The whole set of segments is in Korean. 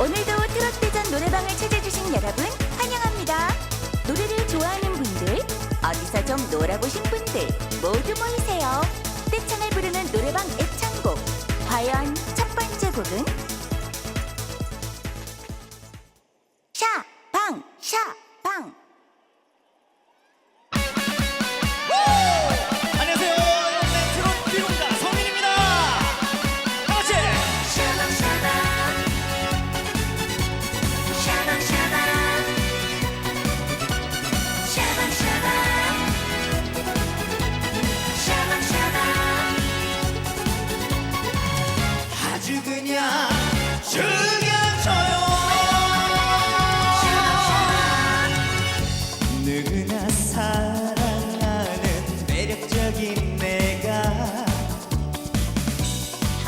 오늘도 트롯대전 노래방을 찾아주신 여러분 환영합니다. 노래를 좋아하는 분들, 어디서 좀 놀아보신 분들 모두 모이세요. 떼창을 부르는 노래방 애창곡. 과연 첫 번째 곡은 샤 방 샤 방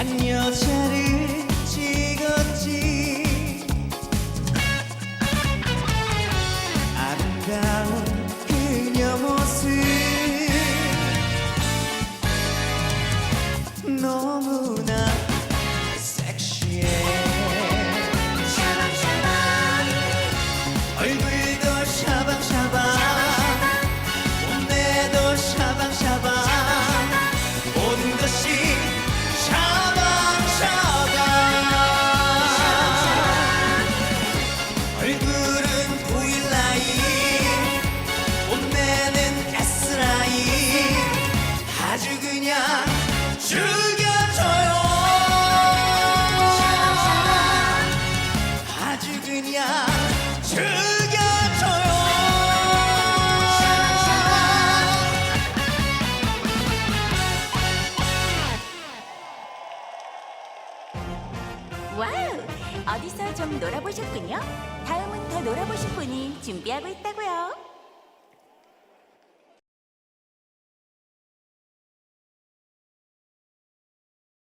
anh nhớ che 와우! 어디서 좀 놀아보셨군요. 다음은 더 놀아보실 분이 준비하고 있다고요.